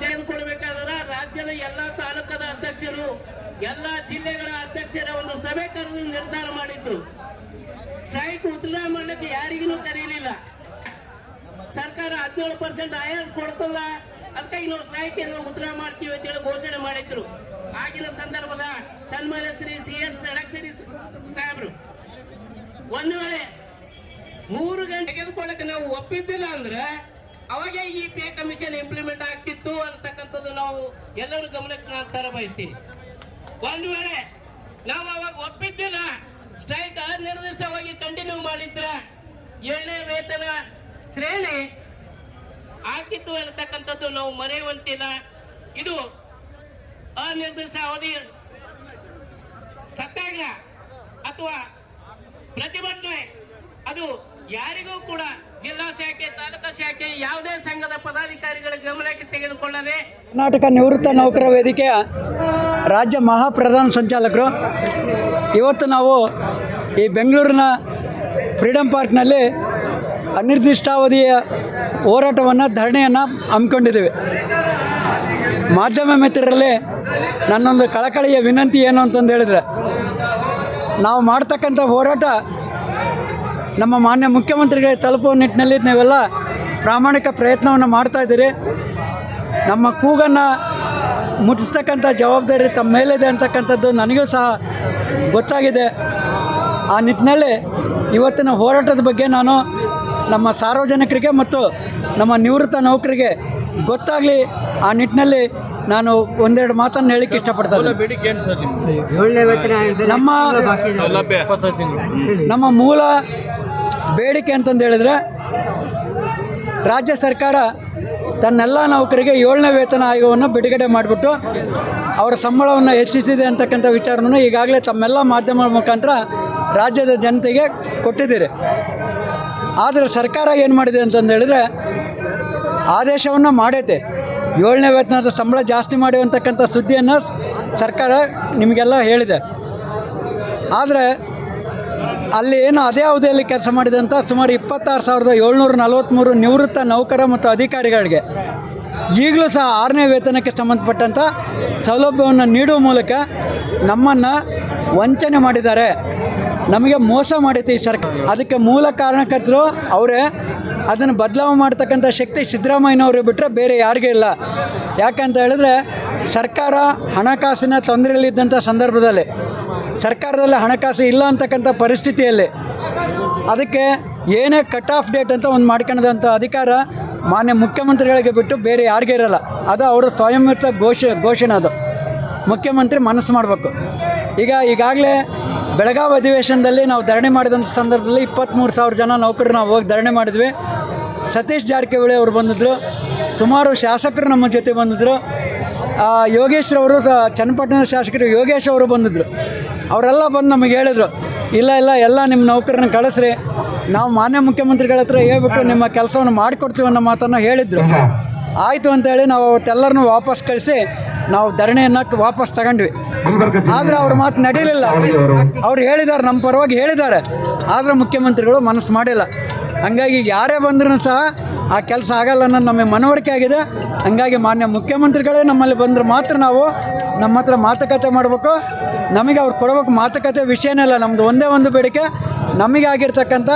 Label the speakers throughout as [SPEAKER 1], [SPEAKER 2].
[SPEAKER 1] ತೆಗೆದುಕೊಳ್ಬೇಕಾದ್ರೆ ರಾಜ್ಯದ ಎಲ್ಲಾ ತಾಲೂಕದ ಅಧ್ಯಕ್ಷರು, ಎಲ್ಲಾ ಜಿಲ್ಲೆಗಳ ಅಧ್ಯಕ್ಷರ ಒಂದು ಸಭೆ ಕರೆದು ನಿರ್ಧಾರ ಮಾಡಿದ್ರು. ಸ್ಟ್ರೈಕ್ ಉತ್ತರ ಮಾಡಲಿಕ್ಕೆ ಯಾರಿಗೂ ಕರೀಲಿಲ್ಲ. ಸರ್ಕಾರ ಹದಿನೇಳು ಪರ್ಸೆಂಟ್ ಆಯಾಸ ಕೊಡ್ತದ ಅದಕ್ಕೆ ನಾವು ಸ್ಟ್ರೈಕ್ ಏನು ಉತ್ತರ ಮಾಡ್ತೀವಿ ಅಂತ ಹೇಳಿ ಘೋಷಣೆ ಮಾಡಿದ್ರು. ಆಗಿನ ಸಂದರ್ಭದ ಸನ್ಮಾನ್ಯ ಶ್ರೀ ಸಿ ಎಸ್ ಷಡಕ್ಷರಿ ಸಾಹೇಬ್ರು. ಒಂದು ವೇಳೆ ಮೂರು ಗಂಟೆ ತೆಗೆದುಕೊಳ್ಳಕ್ಕೆ ನಾವು ಒಪ್ಪಿದ್ದಿಲ್ಲ ಅಂದ್ರೆ ಅವಾಗ ಈ ಪೇ ಕಮಿಷನ್ ಇಂಪ್ಲಿಮೆಂಟ್ ಆಗ್ತಿತ್ತು ಅಂತಕ್ಕಂಥದ್ದು ನಾವು ಎಲ್ಲರೂ ಗಮನಕ್ಕೆ ನಾನು ತರ ಬಯಸ್ತೀನಿ. ಒಂದು ವೇಳೆ ನಾವು ಅವಾಗ ಒಪ್ಪಿದ್ದಿಲ್ಲ. ಸ್ಟ್ರೈಕ್ ಅನಿರ್ದಿಷ್ಟವಾಗಿ ಕಂಟಿನ್ಯೂ ಮಾಡಿದ್ರ ಏಳನೇ ವೇತನ ಶ್ರೇಣಿ ಆಗಿತ್ತು ಅನ್ನತಕ್ಕಂಥದ್ದು ನಾವು ಮರೆಯುವಂತಿಲ್ಲ. ಇದು ಅನಿರ್ದಿಷ್ಟ ಅವಧಿ ಸತ್ಯಾಗ್ರಹ ಅಥವಾ ಪ್ರತಿಭಟನೆ. ಅದು ಯಾರಿಗೂ ಕೂಡ ಜಿಲ್ಲಾ ಶಾಖೆ, ತಾಲೂಕಾ ಶಾಖೆ ಯಾವುದೇ ಸಂಘದ ಪದಾಧಿಕಾರಿಗಳ ಗಮನಕ್ಕೆ ತೆಗೆದುಕೊಳ್ಳದೆ
[SPEAKER 2] ಕರ್ನಾಟಕ ನಿವೃತ್ತ ನೌಕರ ವೇದಿಕೆಯ ರಾಜ್ಯ ಮಹಾಪ್ರಧಾನ ಸಂಚಾಲಕರು, ಇವತ್ತು ನಾವು ಈ ಬೆಂಗಳೂರಿನ ಫ್ರೀಡಮ್ ಪಾರ್ಕ್ನಲ್ಲಿ ಅನಿರ್ದಿಷ್ಟಾವಧಿಯ ಹೋರಾಟವನ್ನು, ಧರಣಿಯನ್ನು ಹಮ್ಮಿಕೊಂಡಿದ್ದೀವಿ. ಮಾಧ್ಯಮ ಮಿತ್ರರಲ್ಲಿ ನನ್ನೊಂದು ಕಳಕಳಿಯ ವಿನಂತಿ ಏನು ಅಂತಂದು ಹೇಳಿದ್ರೆ, ನಾವು ಮಾಡ್ತಕ್ಕಂಥ ಹೋರಾಟ ನಮ್ಮ ಮಾನ್ಯ ಮುಖ್ಯಮಂತ್ರಿಗಳಿಗೆ ತಲುಪುವ ನಿಟ್ಟಿನಲ್ಲಿ ನೀವೆಲ್ಲ ಪ್ರಾಮಾಣಿಕ ಪ್ರಯತ್ನವನ್ನು ಮಾಡ್ತಾ ಇದ್ದೀರಿ. ನಮ್ಮ ಕೂಗನ್ನು ಮುಟ್ಟಿಸ್ತಕ್ಕಂಥ ಜವಾಬ್ದಾರಿ ತಮ್ಮ ಮೇಲಿದೆ ಅಂತಕ್ಕಂಥದ್ದು ನನಗೂ ಸಹ ಗೊತ್ತಾಗಿದೆ. ಆ ನಿಟ್ಟಿನಲ್ಲಿ ಇವತ್ತಿನ ಹೋರಾಟದ ಬಗ್ಗೆ ನಾನು ನಮ್ಮ ಸಾರ್ವಜನಿಕರಿಗೆ ಮತ್ತು ನಮ್ಮ ನಿವೃತ್ತ ನೌಕರಿಗೆ ಗೊತ್ತಾಗಲಿ ಆ ನಿಟ್ಟಿನಲ್ಲಿ ನಾನು ಒಂದೆರಡು ಮಾತನ್ನು ಹೇಳಕ್ಕೆ ಇಷ್ಟಪಡ್ತಾ ಇದ್ದೀನಿ.
[SPEAKER 3] ಬೇಡಿಕೆ ಏನು ಸರ್ ನಿಮ್ದು?
[SPEAKER 4] ಏಳನೇ ವೇತನ ಆಗಿದೆ.
[SPEAKER 2] ನಮ್ಮ ನಮ್ಮ ಮೂಲ ಬೇಡಿಕೆ ಅಂತಂದು ಹೇಳಿದ್ರೆ, ರಾಜ್ಯ ಸರ್ಕಾರ ತನ್ನೆಲ್ಲ ನೌಕರಿಗೆ ಏಳನೇ ವೇತನ ಆಯೋಗವನ್ನು ಬಿಡುಗಡೆ ಮಾಡಿಬಿಟ್ಟು ಅವರ ಸಂಬಳವನ್ನು ಹೆಚ್ಚಿಸಿದೆ ಅಂತಕ್ಕಂಥ ವಿಚಾರವನ್ನು ಈಗಾಗಲೇ ತಮ್ಮೆಲ್ಲ ಮಾಧ್ಯಮಗಳ ಮುಖಾಂತರ ರಾಜ್ಯದ ಜನತೆಗೆ ಕೊಟ್ಟಿದ್ದೀರಿ. ಆದರೆ ಸರ್ಕಾರ ಏನು ಮಾಡಿದೆ ಅಂತಂದು ಹೇಳಿದ್ರೆ, ಆದೇಶವನ್ನು ಮಾಡೈತೆ. ಏಳನೇ ವೇತನದ ಸಂಬಳ ಜಾಸ್ತಿ ಮಾಡಿ ಅಂತಕ್ಕಂಥ ಸುದ್ದಿಯನ್ನು ಸರ್ಕಾರ ನಿಮಗೆಲ್ಲ ಹೇಳಿದೆ. ಆದರೆ ಅಲ್ಲಿ ಏನು ಅದೇ ಅವಧಿಯಲ್ಲಿ ಕೆಲಸ ಮಾಡಿದಂಥ ಸುಮಾರು ಇಪ್ಪತ್ತಾರು ಸಾವಿರದ ಏಳ್ನೂರ ನಲವತ್ತ್ಮೂರು ನಿವೃತ್ತ ನೌಕರ ಮತ್ತು ಅಧಿಕಾರಿಗಳಿಗೆ ಈಗಲೂ ಸಹ ಆರನೇ ವೇತನಕ್ಕೆ ಸಂಬಂಧಪಟ್ಟಂಥ ಸೌಲಭ್ಯವನ್ನು ನೀಡುವ ಮೂಲಕ ನಮ್ಮನ್ನು ವಂಚನೆ ಮಾಡಿದ್ದಾರೆ. ನಮಗೆ ಮೋಸ ಮಾಡೈತೆ ಈ ಸರ್ಕಾರ. ಅದಕ್ಕೆ ಮೂಲ ಕಾರಣಕರ್ತರು ಅವರೇ. ಅದನ್ನು ಬದಲಾವಣೆ ಮಾಡ್ತಕ್ಕಂಥ ಶಕ್ತಿ ಸಿದ್ದರಾಮಯ್ಯನವರು ಬಿಟ್ಟರೆ ಬೇರೆ ಯಾರಿಗೂ ಇಲ್ಲ. ಯಾಕಂತ ಹೇಳಿದ್ರೆ ಸರ್ಕಾರ ಹಣಕಾಸಿನ ತೊಂದರೆಯಲ್ಲಿದ್ದಂಥ ಸಂದರ್ಭದಲ್ಲಿ ಸರ್ಕಾರದಲ್ಲಿ ಹಣಕಾಸು ಇಲ್ಲ ಅಂತಕ್ಕಂಥ ಪರಿಸ್ಥಿತಿಯಲ್ಲಿ ಅದಕ್ಕೆ ಏನೇ ಕಟ್ ಆಫ್ ಡೇಟ್ ಅಂತ ಒಂದು ಮಾಡ್ಕೊಳ್ಳೋದಂಥ ಅಧಿಕಾರ ಮಾನ್ಯ ಮುಖ್ಯಮಂತ್ರಿಗಳಿಗೆ ಬಿಟ್ಟು ಬೇರೆ ಯಾರಿಗೂ ಇರಲ್ಲ. ಅದು ಅವರು ಸ್ವಯಂಯುತ ಘೋಷ, ಘೋಷಣೆ ಅದು. ಮುಖ್ಯಮಂತ್ರಿ ಮನಸ್ಸು ಮಾಡಬೇಕು. ಈಗ ಈಗಾಗಲೇ ಬೆಳಗಾವಿ ಅಧಿವೇಶನದಲ್ಲಿ ನಾವು ಧರಣಿ ಮಾಡಿದಂಥ ಸಂದರ್ಭದಲ್ಲಿ ಇಪ್ಪತ್ತ್ಮೂರು ಸಾವಿರ ಜನ ನೌಕರರು ನಾವು ಹೋಗಿ ಧರಣಿ ಮಾಡಿದ್ವಿ. ಸತೀಶ್ ಜಾರಕಿಹೊಳಿ ಅವರು ಬಂದಿದ್ದರು ಸುಮಾರು ಶಾಸಕರು ನಮ್ಮ ಜೊತೆ ಬಂದಿದ್ದರು ಆ, ಯೋಗೇಶ್ ಅವರು ಚನ್ನಪಟ್ಟಣದ ಶಾಸಕರು ಯೋಗೇಶ್ ಅವರು ಬಂದಿದ್ದರು ಅವರೆಲ್ಲ ಬಂದು ನಮಗೆ ಹೇಳಿದರು ಇಲ್ಲ ಇಲ್ಲ ಎಲ್ಲ ನಿಮ್ಮ ನೌಕರನ್ನ ಕಳಿಸ್ರಿ. ನಾವು ಮಾನ್ಯ ಮುಖ್ಯಮಂತ್ರಿಗಳ ಹತ್ರ ಹೇಳ್ಬಿಟ್ಟು ನಿಮ್ಮ ಕೆಲಸವನ್ನು ಮಾಡಿಕೊಡ್ತೀವಿ ಅನ್ನೋ ಮಾತನ್ನು ಹೇಳಿದರು. ಆಯಿತು ಅಂತೇಳಿ ನಾವು ಅವತ್ತೆಲ್ಲರನ್ನೂ ವಾಪಸ್ ಕಳಿಸಿ ನಾವು ಧರಣಿಯನ್ನು ವಾಪಸ್ ತಗೊಂಡ್ವಿ. ಆದರೆ ಅವ್ರ ಮಾತು ನಡೀಲಿಲ್ಲ. ಅವ್ರು. ಹೇಳಿದ್ದಾರೆ ನಮ್ಮ ಪರವಾಗಿ ಹೇಳಿದ್ದಾರೆ. ಆದರೆ ಮುಖ್ಯಮಂತ್ರಿಗಳು ಮನಸ್ಸು ಮಾಡಿಲ್ಲ. ಹಂಗಾಗಿ ಯಾರೇ ಬಂದ್ರೂ ಸಹ ಆ ಕೆಲಸ ಆಗಲ್ಲ ಅನ್ನೋದು ನಮಗೆ ಮನವರಿಕೆ ಆಗಿದೆ. ಹಂಗಾಗಿ ಮಾನ್ಯ ಮುಖ್ಯಮಂತ್ರಿಗಳೇ ನಮ್ಮಲ್ಲಿ ಬಂದರೆ ಮಾತ್ರ ನಾವು ನಮ್ಮ ಹತ್ರ ಮಾತುಕತೆ ಮಾಡಬೇಕು. ನಮಗೆ ಅವ್ರು ಕೊಡಬೇಕು ಮಾತುಕತೆ ವಿಷಯನೇ ಇಲ್ಲ ನಮ್ಮದು ಒಂದೇ ಒಂದು ಬೇಡಿಕೆ. ನಮಗೆ ಆಗಿರ್ತಕ್ಕಂಥ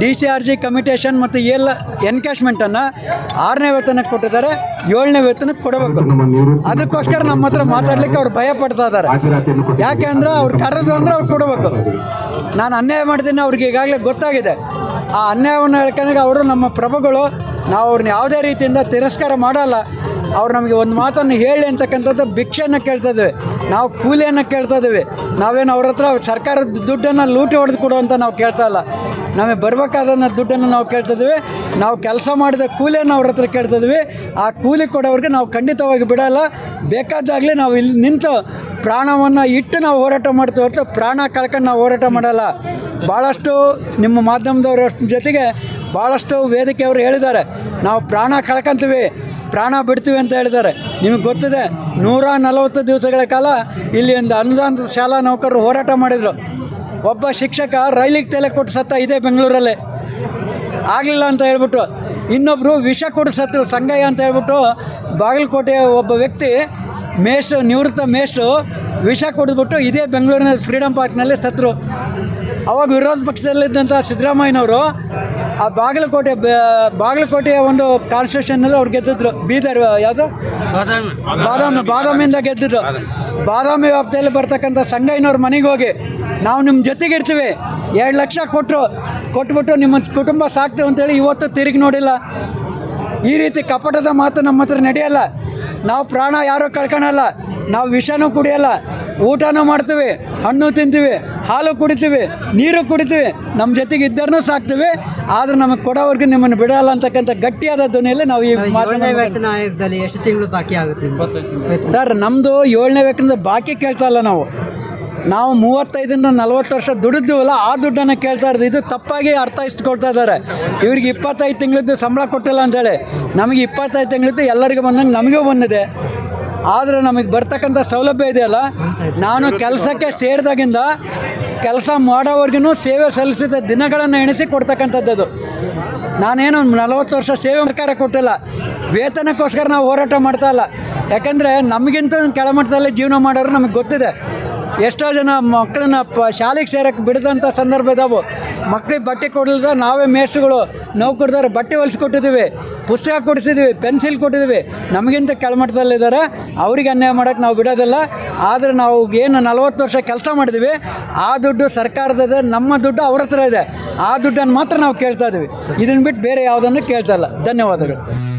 [SPEAKER 2] D C R G commutation ಮತ್ತು ಎಲ್ಲ ಎನ್ಕ್ಯಾಶ್ಮೆಂಟನ್ನು ಆರನೇ ವೇತನಕ್ಕೆ ಕೊಟ್ಟಿದ್ದಾರೆ, ಏಳನೇ ವೇತನಕ್ಕೆ ಕೊಡಬೇಕು. ಅದಕ್ಕೋಸ್ಕರ ನಮ್ಮ ಹತ್ರ ಮಾತಾಡ್ಲಿಕ್ಕೆ ಅವ್ರು ಭಯ ಪಡ್ತಾ ಇದ್ದಾರೆ. ಯಾಕೆ ಅಂದ್ರೆ ಅವ್ರು ಕರೆದು ಅಂದ್ರೆ ಅವ್ರು ಕೊಡಬೇಕು. ನಾನು ಅನ್ಯಾಯ ಮಾಡಿದ್ದೀನಿ ಅವ್ರಿಗೆ ಈಗಾಗಲೇ ಗೊತ್ತಾಗಿದೆ. ಆ ಅನ್ಯಾಯವನ್ನು ಹೇಳ್ಕೊಂಡಾಗ ಅವರು ನಮ್ಮ ಪ್ರಭುಗಳು ನಾವು ಅವ್ರನ್ನ ಯಾವುದೇ ರೀತಿಯಿಂದ ತಿರಸ್ಕಾರ ಮಾಡಲ್ಲ. ಅವ್ರು ನಮಗೆ ಒಂದು ಮಾತನ್ನು ಹೇಳಿ ಅಂತಕ್ಕಂಥದ್ದು ಭಿಕ್ಷೆಯನ್ನು ಕೇಳ್ತಾ ಇದ್ದೇವೆ ನಾವು ಕೂಲಿಯನ್ನು ಕೇಳ್ತಾ ಇದ್ದೇವೆ ನಾವೇನು ಅವ್ರ ಹತ್ರ ಸರ್ಕಾರದ ದುಡ್ಡನ್ನು ಲೂಟಿ ಹೊಡೆದು ಕೊಡು ಅಂತ ನಾವು ಕೇಳ್ತಾ ಇಲ್ಲ. ನಮಗೆ ಬರಬೇಕಾದಂಥ ದುಡ್ಡನ್ನು ನಾವು ಕೇಳ್ತಾ ನಾವು ಕೆಲಸ ಮಾಡಿದ ಕೂಲಿಯನ್ನು ಅವ್ರ ಹತ್ರ ಕೇಳ್ತಾ ಆ ಕೂಲಿ ಕೊಡೋವ್ರಿಗೆ ನಾವು ಖಂಡಿತವಾಗಿ ಬಿಡಲ್ಲ. ಬೇಕಾದಾಗಲಿ ನಾವು ಇಲ್ಲಿ ನಿಂತು ಪ್ರಾಣವನ್ನು ಇಟ್ಟು ನಾವು ಹೋರಾಟ ಮಾಡ್ತೀವಿ. ಹೊರತು ಪ್ರಾಣ ಕಳ್ಕೊಂಡು ನಾವು ಹೋರಾಟ ಮಾಡಲ್ಲ. ಭಾಳಷ್ಟು ನಿಮ್ಮ ಮಾಧ್ಯಮದವರ ಜೊತೆಗೆ ಭಾಳಷ್ಟು ವೇದಿಕೆಯವರು ಹೇಳಿದ್ದಾರೆ. ನಾವು ಪ್ರಾಣ ಕಳ್ಕೊಂತೀವಿ, ಪ್ರಾಣ ಬಿಡ್ತೀವಿ ಅಂತ ಹೇಳಿದ್ದಾರೆ. ನಿಮಗೆ ಗೊತ್ತಿದೆ, ನೂರ ನಲವತ್ತು ದಿವಸಗಳ ಕಾಲ ಇಲ್ಲಿ ಒಂದು ಅನುದಾನದ ಶಾಲಾ ನೌಕರರು ಹೋರಾಟ ಮಾಡಿದರು. ಒಬ್ಬ ಶಿಕ್ಷಕ ರೈಲಿಗೆ ತಲೆ ಕೊಟ್ಟು ಸತ್ತ ಇದೆ ಬೆಂಗಳೂರಲ್ಲಿ. ಆಗಲಿಲ್ಲ ಅಂತ ಹೇಳ್ಬಿಟ್ಟು ಇನ್ನೊಬ್ಬರು ವಿಷ ಕೊಡಿಸತ್ರು ಸಂಗಯ್ಯ ಅಂತ ಹೇಳ್ಬಿಟ್ಟು ಬಾಗಲಕೋಟೆಯ ಒಬ್ಬ ವ್ಯಕ್ತಿ ಮೇಷು ನಿವೃತ್ತ ಮೇಷು ವಿಷ ಕುಡಿದ್ಬಿಟ್ಟು ಇದೇ ಬೆಂಗಳೂರಿನ ಫ್ರೀಡಮ್ ಪಾರ್ಕ್ನಲ್ಲಿ ಸತ್ರು. ಅವಾಗ ವಿರೋಧ ಪಕ್ಷದಲ್ಲಿದ್ದಂಥ ಸಿದ್ದರಾಮಯ್ಯನವರು ಆ ಬಾಗಲಕೋಟೆ ಬಾಗಲಕೋಟೆಯ ಒಂದು ಕಾನ್ಸ್ಟಿಟ್ಯೂಷನ್ನಲ್ಲಿ ಅವ್ರು ಗೆದ್ದಿದ್ರು. ಬೀದರ್, ಯಾವುದು? ಬಾದಾಮಿ. ಬಾದಾಮಿಯಿಂದ ಗೆದ್ದಿದ್ರು. ಬಾದಾಮಿ ವ್ಯಾಪ್ತಿಯಲ್ಲಿ ಬರ್ತಕ್ಕಂಥ ಸಂಗಯ್ಯನವ್ರ ಮನೆಗೆ ಹೋಗಿ ನಾವು ನಿಮ್ಮ ಜೊತೆಗೆ ಇರ್ತೀವಿ. ಎರಡು ಲಕ್ಷ ಕೊಟ್ಟರು ಕೊಟ್ಬಿಟ್ಟು ನಿಮ್ಮ ಕುಟುಂಬ ಸಾಕ್ತೇವೆ ಅಂತೇಳಿ ಇವತ್ತು ತಿರುಗಿ ನೋಡಿಲ್ಲ. ಈ ರೀತಿ ಕಪಟದ ಮಾತು ನಮ್ಮ ಹತ್ರ ನಡೆಯಲ್ಲ. ನಾವು ಪ್ರಾಣ ಯಾರೂ ಕಳ್ಕೊಳಲ್ಲ. ನಾವು ವಿಷನೂ ಕುಡಿಯಲ್ಲ. ಊಟನೂ ಮಾಡ್ತೀವಿ. ಹಣ್ಣು ತಿಂತೀವಿ ಹಾಲು ಕುಡಿತೀವಿ ನೀರು ಕುಡಿತೀವಿ ನಮ್ಮ ಜೊತೆಗೆ ಇದ್ದರನ್ನೂ ಸಾಕ್ತೀವಿ. ಆದ್ರೆ ನಮಗೆ ಕೊಡೋವರೆಗೂ ನಿಮ್ಮನ್ನು ಬಿಡಲ್ಲ ಅಂತಕ್ಕಂಥ ಗಟ್ಟಿಯಾದ ಧ್ವನಿಯಲ್ಲಿ ನಾವು ಈ ಮಾತನ್ನ
[SPEAKER 4] ವೇತನ ಆಯೋಗದಲ್ಲಿ ಎಷ್ಟು ತಿಂಗಳು ಬಾಕಿ ಆಗುತ್ತೆ
[SPEAKER 2] ಸರ್ ನಮ್ಮದು ಏಳನೇ ವೇತನದ ಬಾಕಿ ಕೇಳ್ತಾ ಇಲ್ಲ ನಾವು. ನಾವು ಮೂವತ್ತೈದರಿಂದ ನಲ್ವತ್ತು ವರ್ಷ ದುಡಿದ್ವಲ್ಲ ಆ ದುಡ್ಡನ್ನು ಕೇಳ್ತಾ ಇರೋದು. ಇದು ತಪ್ಪಾಗಿ ಅರ್ಥ ಇಷ್ಟುಕೊಳ್ತಾ ಇದ್ದಾರೆ. ಇವ್ರಿಗೆ ಇಪ್ಪತ್ತೈದು ತಿಂಗಳದ್ದು ಸಂಬಳ ಕೊಟ್ಟಿಲ್ಲ ಅಂತೇಳಿ ನಮಗೆ ಇಪ್ಪತ್ತೈದು ತಿಂಗಳದ್ದು ಎಲ್ಲರಿಗೂ ಬಂದಂಗೆ ನಮಗೂ ಬಂದಿದೆ. ಆದರೆ ನಮಗೆ ಬರ್ತಕ್ಕಂಥ ಸೌಲಭ್ಯ ಇದೆಯಲ್ಲ, ನಾನು ಕೆಲಸಕ್ಕೆ ಸೇರಿದಾಗಿಂದ ಕೆಲಸ ಮಾಡೋವರೆಗೂ ಸೇವೆ ಸಲ್ಲಿಸಿದ ದಿನಗಳನ್ನು ಎಣಿಸಿ ಕೊಡ್ತಕ್ಕಂಥದ್ದು ನಾನೇನು ನಲವತ್ತು ವರ್ಷ ಸೇವೆ ಸರ್ಕಾರ ಕೊಟ್ಟಿಲ್ಲ, ವೇತನಕ್ಕೋಸ್ಕರ ನಾವು ಹೋರಾಟ ಮಾಡ್ತಾ ಇಲ್ಲ. ಯಾಕಂದರೆ ನಮಗಿಂತ ಕೆಳಮಟ್ಟದಲ್ಲಿ ಜೀವನ ಮಾಡೋರು ನಮಗೆ ಗೊತ್ತಿದೆ. ಎಷ್ಟೋ ಜನ ಮಕ್ಕಳನ್ನ ಶಾಲೆಗೆ ಸೇರಕ್ಕೆ ಬಿಡದಂಥ ಸಂದರ್ಭ ಇದಾವೆ. ಮಕ್ಕಳಿಗೆ ಬಟ್ಟೆ ಕೊಡ್ಲಿಲ್ಲ ನಾವೇ ಮೇಷ್ಟ್ರುಗಳು ನೌಕರದಾರ ಬಟ್ಟೆ ಹೊಲಿಸ್ಕೊಟ್ಟಿದ್ದೀವಿ ಪುಸ್ತಕ ಕೊಡಿಸಿದ್ದೀವಿ ಪೆನ್ಸಿಲ್ ಕೊಟ್ಟಿದ್ವಿ. ನಮಗಿಂತ ಕೆಳಮಟ್ಟದಲ್ಲಿದ್ದಾರೆ. ಅವ್ರಿಗೆ ಅನ್ಯಾಯ ಮಾಡೋಕ್ಕೆ ನಾವು ಬಿಡೋದಿಲ್ಲ. ಆದರೆ ನಾವು ಏನು ನಲವತ್ತು ವರ್ಷ ಕೆಲಸ ಮಾಡಿದ್ವಿ. ಆ ದುಡ್ಡು ಸರ್ಕಾರದ ನಮ್ಮ ದುಡ್ಡು ಅವ್ರ ಹತ್ರ ಇದೆ. ಆ ದುಡ್ಡನ್ನು ಮಾತ್ರ ನಾವು ಕೇಳ್ತಾ ಇದ್ದೀವಿ. ಇದನ್ನು ಬಿಟ್ಟು ಬೇರೆ ಯಾವುದನ್ನು ಕೇಳ್ತಾ ಇಲ್ಲ. ಧನ್ಯವಾದಗಳು.